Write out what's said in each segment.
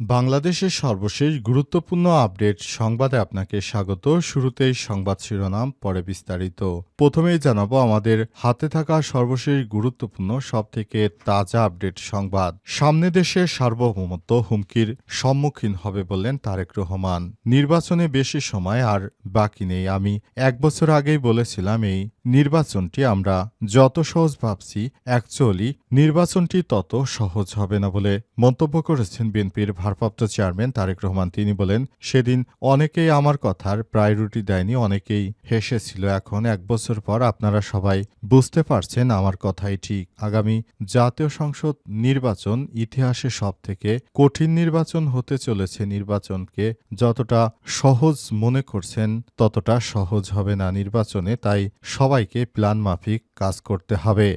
বাংলাদেশের সর্বশেষ গুরুত্বপূর্ণ আপডেট সংবাদে আপনাকে স্বাগত। শুরুতেই সংবাদ শিরোনাম, পরে বিস্তারিত। প্রথমেই জানাব আমাদের হাতে থাকা সর্বশেষ গুরুত্বপূর্ণ, সবথেকে তাজা আপডেট সংবাদ। সামনে দেশের সার্বভৌমত্ব হুমকির সম্মুখীন হবে বললেন তারেক রহমান। নির্বাচনে বেশি সময় আর বাকি নেই। আমি এক বছর আগেই বলেছিলাম, এই নির্বাচনটি আমরা যত সহজ ভাবছি অ্যাকচুয়ালি নির্বাচনটি তত সহজ হবে না বলে মন্তব্য করেছেন বিএনপির ভারপ্রাপ্ত চেয়ারম্যান তারেক রহমান, তিনি বলেন, সেদিন অনেকেই আমার কথার প্রায়োরিটি দেয়নি, অনেকেই হেসেছিল। এখন এক বছর পর আপনারা সবাই বুঝতে পারছেন আমার কথাই ঠিক। আগামী জাতীয় সংসদ নির্বাচন ইতিহাসে সব থেকে কঠিন নির্বাচন হতে চলেছে। নির্বাচনকে যতটা সহজ মনে করছেন, ততটা সহজ হবে না নির্বাচনে। তাই সবাইকে প্ল্যান মাফিক কাজ করতে হবে।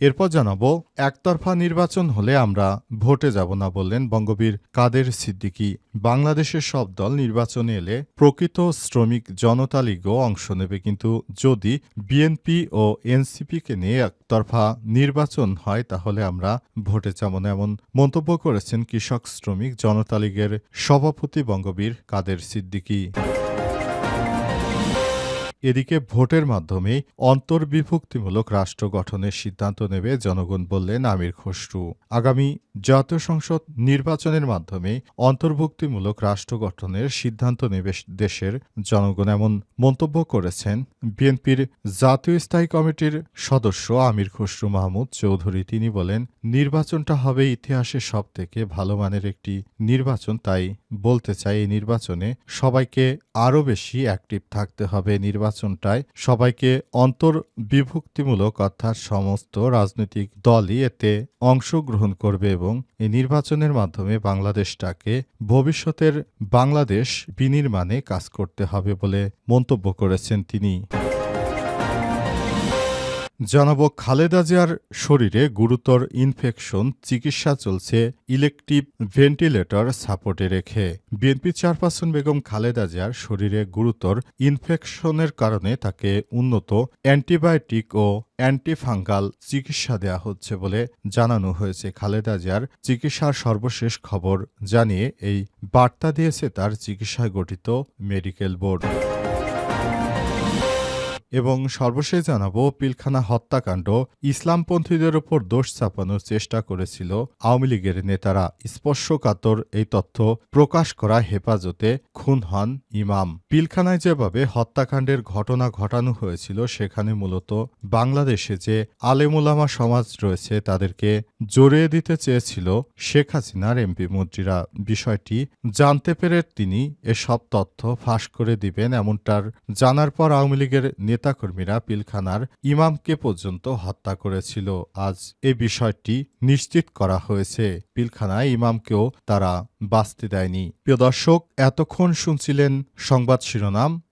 এরপর জানাব, একতরফা নির্বাচন হলে আমরা ভোটে যাব না বললেন বঙ্গবীর কাদের সিদ্দিকী। বাংলাদেশের সব দল নির্বাচনে এলে প্রকৃত শ্রমিক জনতা লীগও অংশ নেবে, কিন্তু যদি বিএনপি ও এনসিপিকে নিয়ে একতরফা নির্বাচন হয়, তাহলে আমরা ভোটে যাব না, এমন মন্তব্য করেছেন কৃষক শ্রমিক জনতা লীগের সভাপতি বঙ্গবীর কাদের সিদ্দিকী। এদিকে ভোটের মাধ্যমে অন্তর্বিভক্তিমূলক রাষ্ট্র গঠনের সিদ্ধান্ত নেবে জনগণ বললেন আমির খসরু। আগামী জাতীয় সংসদ নির্বাচনের মাধ্যমে অন্তর্ভুক্তিমূলক রাষ্ট্র গঠনের সিদ্ধান্ত নেবে দেশের জনগণ এমন মন্তব্য করেছেন বিএনপির জাতীয় স্থায়ী কমিটির সদস্য আমির খসরু মাহমুদ চৌধুরী। তিনি বলেন, নির্বাচনটা হবে ইতিহাসে সব থেকে ভালো মানের একটি নির্বাচন, তাই বলতে চাই এই নির্বাচনে সবাইকে আরও বেশি অ্যাক্টিভ থাকতে হবে। নির্বাচনটায় সবাইকে অন্তর্বিভক্তিমূলক অর্থাৎ সমস্ত রাজনৈতিক দলই এতে অংশগ্রহণ করবে এবং এই নির্বাচনের মাধ্যমে বাংলাদেশটাকে ভবিষ্যতের বাংলাদেশ বিনির্মাণে কাজ করতে হবে বলে মন্তব্য করেছেন তিনি। জানাব খালেদা জিয়ার শরীরে গুরুতর ইনফেকশন, চিকিৎসা চলছে ইলেকট্রিভ ভেন্টিলেটর সাপোর্টে রেখে। বিএনপি চেয়ারপারসন বেগম খালেদা জিয়ার শরীরে গুরুতর ইনফেকশনের কারণে তাকে উন্নত অ্যান্টিবায়োটিক ও অ্যান্টিফাঙ্গাল চিকিৎসা দেয়া হচ্ছে বলে জানানো হয়েছে। খালেদা জিয়ার চিকিৎসার সর্বশেষ খবর জানিয়ে এই বার্তা দিয়েছে তার চিকিৎসায় গঠিত মেডিকেল বোর্ড। এবং সর্বশেষ জানাব, পিলখানা হত্যাকাণ্ড ইসলামপন্থীদের ওপর দোষ চাপানোর চেষ্টা করেছিল আওয়ামী লীগের নেতারা। স্পর্শকাতর এই তথ্য প্রকাশ করা হেফাজতে খুন হন ইমাম। পিলখানায় যেভাবে হত্যাকাণ্ডের ঘটনা ঘটানো হয়েছিল, সেখানে মূলত বাংলাদেশে যে আলেমুলামা সমাজ রয়েছে, তাদেরকে জড়িয়ে দিতে চেয়েছিল শেখ হাসিনার এমপি মন্ত্রীরা। বিষয়টি জানতে পেরে তিনি এসব তথ্য ফাঁস করে দিবেন, এমনটার জানার পর আওয়ামী লীগের নেতাকর্মীরা পিলখানার ইমামকে পর্যন্ত হত্যা করেছিল। আজ এ বিষয়টি নিশ্চিত করা হয়েছে। পিলখানায় ইমামকেও তারা বাঁচতে দেয়নি। প্রিয় দর্শক, এতক্ষণ শুনছিলেন সংবাদ শিরোনাম।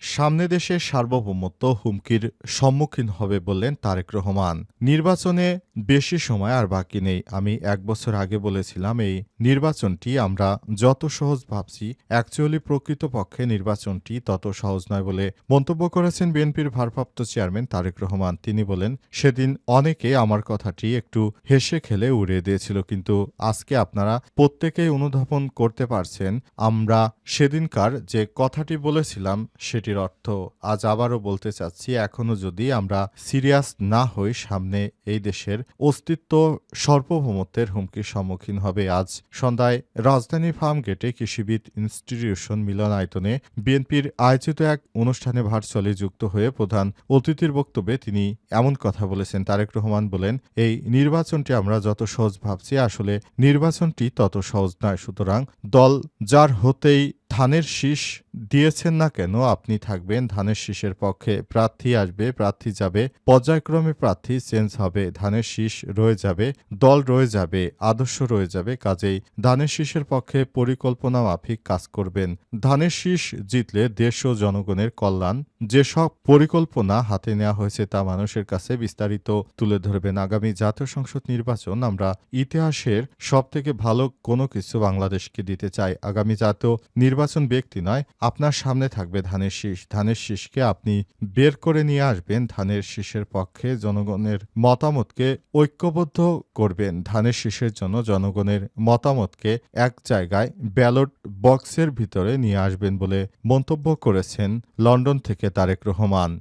সামনে দেশের সার্বভৌমত্ব হুমকির সম্মুখীন হবে বললেন তারেক রহমান। নির্বাচনে বেশি সময় আর বাকি নেই। আমি এক বছর আগে বলেছিলাম, এই নির্বাচনটি আমরা যত সহজ ভাবছি অ্যাকচুয়ালি প্রকৃতপক্ষে নির্বাচনটি তত সহজ নয় বলে মন্তব্য করেছেন বিএনপির ভারপ্রাপ্ত চেয়ারম্যান তারেক রহমান। তিনি বলেন, সেদিন অনেকে আমার কথাটি একটু হেসে খেলে উড়িয়ে দিয়েছিল, কিন্তু আজকে আপনারা প্রত্যেকেই অনুধাবন করতে পারছেন, আমরা সেদিনকার যে কথাটি বলেছিলাম, সেটি এটির অর্থ, আজ আবারও বলতে চাচ্ছি, এখনও যদি আমরা সিরিয়াস না হই সামনে এই দেশের অস্তিত্ব সার্বভৌমত্বের হুমকির সম্মুখীন হবে। আজ সন্ধ্যায় রাজধানী ফার্ম গেটে কৃষিবিদ ইনস্টিটিউশন মিলনায়তনে বিএনপির আয়োজিত এক অনুষ্ঠানে ভার্চুয়ালি যুক্ত হয়ে প্রধান অতিথির বক্তব্যে তিনি এমন কথা বলেছেন। তারেক রহমান বলেন, এই নির্বাচনটি আমরা যত সহজ ভাবছি, আসলে নির্বাচনটি তত সহজ নয়। সুতরাং দল যার হতেই ধানের শীষ দিয়েছেন না কেন? আপনি থাকবেন ধানের শীষের পক্ষে। প্রার্থী আসবে, প্রার্থী যাবে। পর্যায়ক্রমে প্রার্থী চেঞ্জ হবে। ধানের শীষ রয়ে যাবে, দল রয়ে যাবে, আদর্শ রয়ে যাবে। কাজেই ধানের শীষের পক্ষে পরিকল্পনা মাফিক কাজ করবেন। ধানের শীষ জিতলে দেশ ও জনগণের কল্যাণ। যেসব পরিকল্পনা হাতে নেওয়া হয়েছে তা মানুষের কাছে বিস্তারিত তুলে ধরবেন আগামী জাতীয় সংসদ নির্বাচন। আমরা ইতিহাসের সবথেকে ভালো কোনো কিছু বাংলাদেশকে দিতে চাই। আগামী জাতীয় নির্বাচন ব্যক্তি নয়, আপনার সামনে থাকবে ধানের শীষ। ধানের শীষকে আপনি বের করে নিয়ে আসবেন, ধানের শীষের পক্ষে জনগণের মতামতকে ঐক্যবদ্ধ করবেন। ধানের শীষের জন্য জনগণের মতামতকে এক জায়গায় ব্যালট বক্সের ভিতরে নিয়ে আসবেন বলে মন্তব্য করেছেন লন্ডন থেকে তারেক রহমান।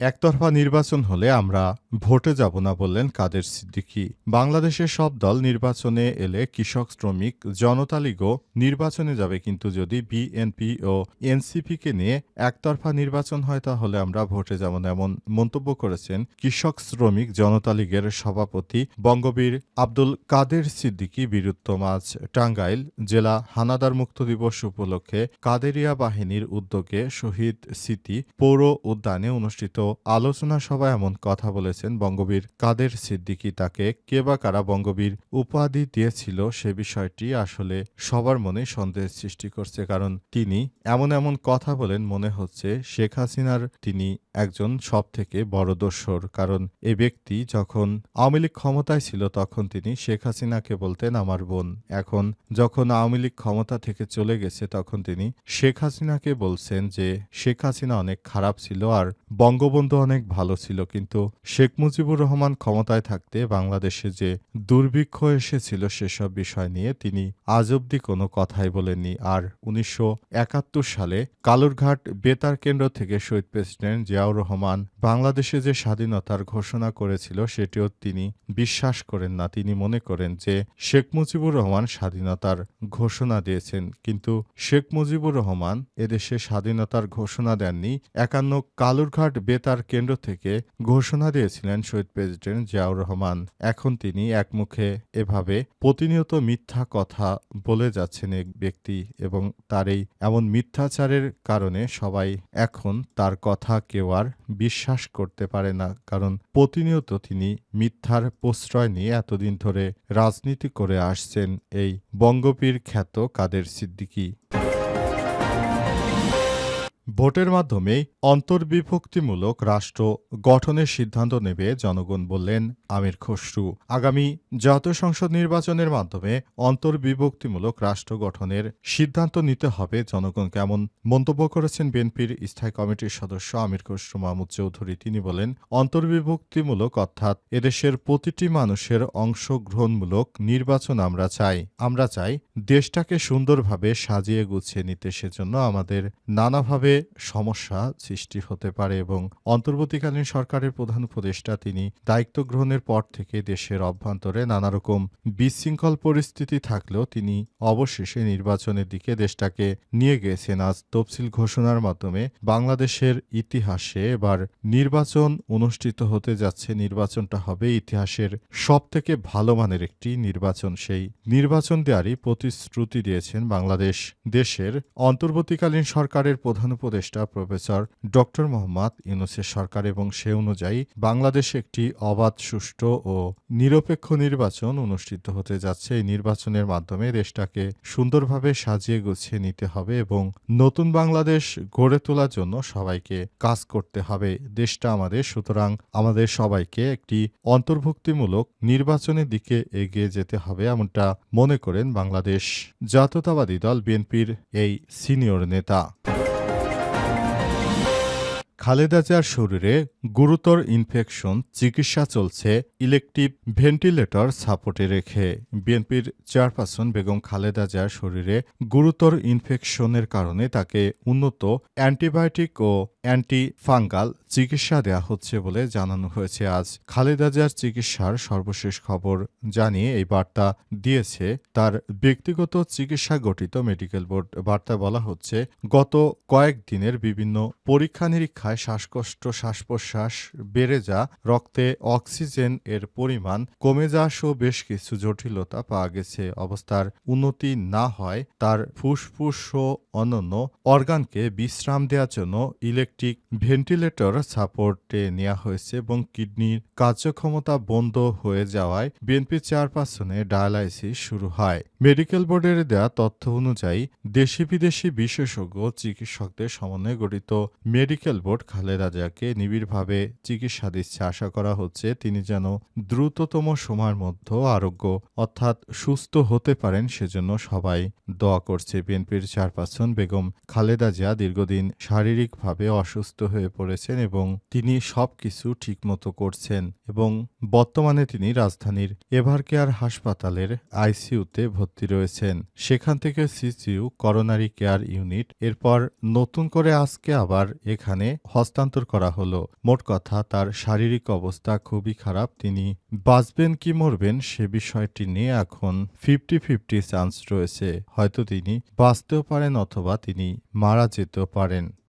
একতরফা নির্বাচন হলে আমরা ভোটে যাব না বললেন কাদের সিদ্দিকী। বাংলাদেশের সব দল নির্বাচনে এলে কৃষক, শ্রমিক, জনতা লীগও নির্বাচনে যাবে, কিন্তু যদি বিএনপি ও এনসিপিকে নিয়ে একতরফা নির্বাচন হয়, তাহলে আমরা ভোটে যাব না, এমন মন্তব্য করেছেন কৃষক, শ্রমিক, জনতা লীগের সভাপতি বঙ্গবীর আব্দুল কাদের সিদ্দিকি বীরুত্তম আজ টাঙ্গাইল জেলা হানাদার মুক্ত দিবস উপলক্ষে কাদেরিয়া বাহিনীর উদ্যোগে শহীদ স্মৃতি পৌর উদ্যানে অনুষ্ঠিত আলোচনা সভায় এমন কথা বলেছেন। বঙ্গবীর কাদের সিদ্দিকী তাকে কে বা কারা বঙ্গবীর উপাধি দিয়েছিল সে বিষয়টি আসলে সবার মনে সন্দেহের সৃষ্টি করছে, কারণ তিনি এমন এমন কথা বলেন মনে হচ্ছে শেখ হাসিনার তিনি একজন সব থেকে বড় দোসর, কারণ এ ব্যক্তি যখন আওয়ামী লীগ ক্ষমতায় ছিল তখন তিনি শেখ হাসিনাকে বলতেন আমার বোন। এখন যখন আওয়ামী লীগ ক্ষমতা থেকে চলে গেছে তখন তিনি শেখ হাসিনাকে বলছেন যে শেখ হাসিনা অনেক খারাপ ছিল আর বঙ্গবন্ধু অনেক ভালো ছিল, কিন্তু শেখ মুজিবুর রহমান ক্ষমতায় থাকতে বাংলাদেশে যে দুর্ভিক্ষ এসেছিল সেসব বিষয় নিয়ে তিনি আজ অব্দি কোনো কথাই বলেননি। আর উনিশশো একাত্তর সালে কালুরঘাট বেতার কেন্দ্র থেকে শহীদ প্রেসিডেন্ট জিয়াউর রহমান বাংলাদেশে যে স্বাধীনতার ঘোষণা করেছিল সেটিও তিনি বিশ্বাস করেন না। তিনি মনে করেন যে শেখ মুজিবুর রহমান স্বাধীনতার ঘোষণা দিয়েছেন। কিন্তু শেখ মুজিবুর রহমান এদেশে স্বাধীনতার ঘোষণা দেননি। একান্ন কালুরঘাট বেতার কেন্দ্র থেকে ঘোষণা দিয়েছিলেন শহীদ প্রেসিডেন্ট জিয়াউর রহমান, এখন তিনি একমুখে এভাবে প্রতিনিয়ত মিথ্যা কথা বলে যাচ্ছেন এক ব্যক্তি এবং তার এই এমন মিথ্যাচারের কারণে সবাই এখন তার কথা কেউ আর বিশ্বাস করতে পারে না। কারণ প্রতিনিয়ত তিনি মিথ্যার প্রশ্রয় নিয়ে এতদিন ধরে রাজনীতি করে আসছেন এই বঙ্গপীর খ্যাত কাদের সিদ্দিকী। ভোটের মাধ্যমেই অন্তর্বিভক্তিমূলক রাষ্ট্র গঠনের সিদ্ধান্ত নেবে জনগণ বললেন আমির খসরু। আগামী জাতীয় সংসদ নির্বাচনের মাধ্যমে অন্তর্বিভক্তিমূলক রাষ্ট্র গঠনের সিদ্ধান্ত নিতে হবে জনগণ কেমন মন্তব্য করেছেন বিএনপির স্থায়ী কমিটির সদস্য আমির খসরু মাহমুদ চৌধুরী। তিনি বলেন, অন্তর্বিভক্তিমূলক অর্থাৎ এদেশের প্রতিটি মানুষের অংশগ্রহণমূলক নির্বাচন আমরা চাই। আমরা চাই দেশটাকে সুন্দরভাবে সাজিয়ে গুছিয়ে নিতে। সেজন্য আমাদের নানাভাবে সমস্যা সৃষ্টি হতে পারে এবং অন্তর্বর্তীকালীন সরকারের প্রধান উপদেষ্টা তিনি দায়িত্ব গ্রহণের পর থেকে দেশের অভ্যন্তরে নানা রকম বিশৃঙ্খল পরিস্থিতি থাকলেও তিনি অবশেষে নির্বাচনের দিকে দেশটাকে নিয়ে গেছেন। আজ তফসিল ঘোষণার মাধ্যমে বাংলাদেশের ইতিহাসে এবার নির্বাচন অনুষ্ঠিত হতে যাচ্ছে। নির্বাচনটা হবে ইতিহাসের সব থেকে ভালো মানের একটি নির্বাচন। সেই নির্বাচন দেওয়ারই প্রতিশ্রুতি দিয়েছেন বাংলাদেশ দেশের অন্তর্বর্তীকালীন সরকারের প্রধান উপদেষ্টা প্রফেসর ডক্টর মোহাম্মদ ইউনুসের সরকার এবং সে অনুযায়ী বাংলাদেশে একটি অবাধ, সুষ্ঠু ও নিরপেক্ষ নির্বাচন অনুষ্ঠিত হতে যাচ্ছে। এই নির্বাচনের মাধ্যমে দেশটাকে সুন্দরভাবে সাজিয়ে গুছিয়ে নিতে হবে এবং নতুন বাংলাদেশ গড়ে তোলার জন্য সবাইকে কাজ করতে হবে। দেশটা আমাদের, সুতরাং আমাদের সবাইকে একটি অন্তর্ভুক্তিমূলক নির্বাচনের দিকে এগিয়ে যেতে হবে এমনটা মনে করেন বাংলাদেশ জাতীয়তাবাদী দল বিএনপির এই সিনিয়র নেতা। খালেদা জিয়ার শরীরে গুরুতর ইনফেকশন, চিকিৎসা চলছে ইলেকটিভ ভেন্টিলেটর সাপোর্টে রেখে। বিএনপির চেয়ারপারসন বেগম খালেদা জিয়ার শরীরে গুরুতর ইনফেকশনের কারণে তাকে উন্নত অ্যান্টিবায়োটিক ও অ্যান্টি ফাঙ্গাল চিকিৎসা দেয়া হচ্ছে বলে জানানো হয়েছে। আজ খালেদা জিয়ার চিকিৎসার সর্বশেষ খবর জানিয়ে এই বার্তা দিয়েছে তার ব্যক্তিগত চিকিৎসা গঠিত মেডিকেল বোর্ড। বার্তা বলা হচ্ছে, গত কয়েকদিনের বিভিন্ন পরীক্ষা নিরীক্ষায় শ্বাসকষ্ট শ্বাস প্রশ্বাস বেড়ে যা রক্তে অক্সিজেন এর পরিমাণ কমে যাওয়া সহ বেশ কিছু জটিলতা পাওয়া গেছে। অবস্থার উন্নতি না হয় তার ফুসফুস ও অন্যান্য অর্গানকে বিশ্রাম দেওয়ার জন্য ইলেকট্রিক ভেন্টিলেটর সাপোর্টে নেওয়া হয়েছে এবং কিডনির কার্যক্ষমতা বন্ধ হয়ে যাওয়ায় বিএনপি চেয়ারপারসনে ডায়ালাইসিস শুরু হয়। মেডিকেল বোর্ডের দেয়া তথ্য অনুযায়ী দেশি বিদেশি বিশেষজ্ঞ চিকিৎসকদের সমন্বয়ে গঠিত মেডিকেল বোর্ড খালেদা জিয়াকে নিবিড়ভাবে চিকিৎসা দিচ্ছে। আশা করা হচ্ছে তিনি যেন দ্রুততম সময়ের মধ্যে আরোগ্য অর্থাৎ সুস্থ হতে পারেন সেজন্য সবাই দোয়া করছে। বিএনপির চেয়ারপারসন বেগম খালেদা জিয়া দীর্ঘদিন শারীরিকভাবে অসুস্থ হয়ে পড়েছেন এবং তিনি সব সবকিছু ঠিকমতো করছেন এবং বর্তমানে তিনি রাজধানীর এভারকেয়ার হাসপাতালের আইসিইউতে ভর্তি রয়েছেন। সেখান থেকে সিসিইউ করোনারি কেয়ার ইউনিট এরপর নতুন করে আজকে আবার এখানে হস্তান্তর করা হলো। মোট কথা তার শারীরিক অবস্থা খুবই খারাপ। তিনি বাঁচবেন কি মরবেন সে বিষয়টি নিয়ে এখন ফিফটি ফিফটি চান্স রয়েছে। হয়তো তিনি বাঁচতেও পারেন অথবা তিনি মারা যেতেও পারেন।